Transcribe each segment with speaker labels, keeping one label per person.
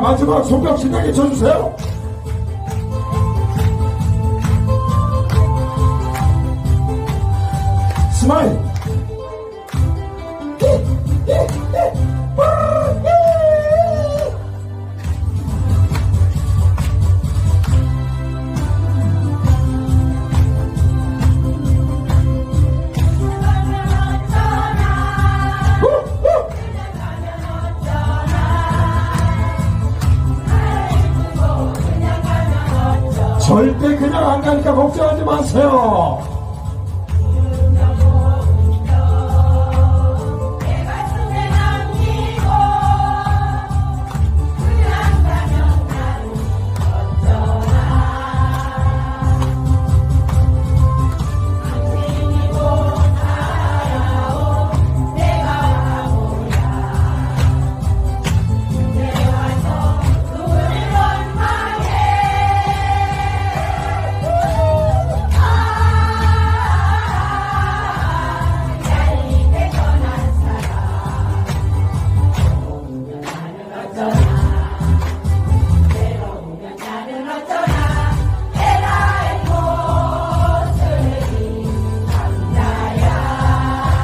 Speaker 1: 마지막 손뼉 신나게 쳐주세요. 스마일. 절대 그냥 안 가니까 걱정하지 마세요.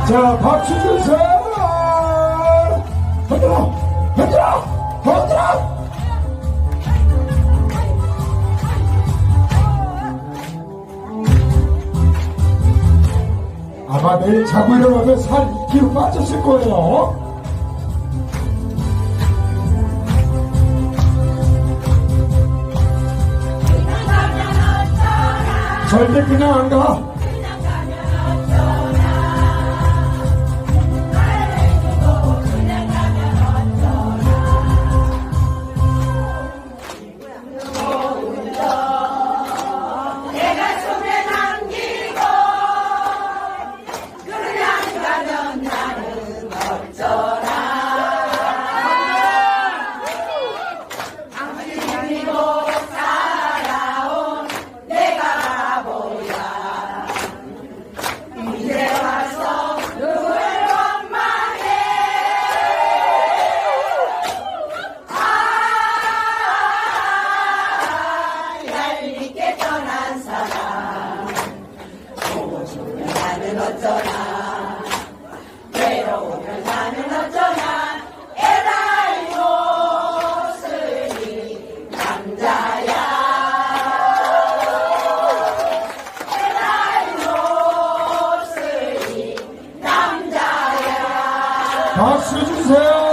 Speaker 1: 자, 박수 주세요! 흔들어! 흔들어! 흔들어! 아마 내일 자고 일어나면 살 2kg 빠졌을 거예요. 절대 그냥 안 가.
Speaker 2: 나는 어쩌나? 외로우면 나는 어쩌나? 에라이 모습이 남자야. 에라이 모습이 남자야.
Speaker 1: 박수 주세요!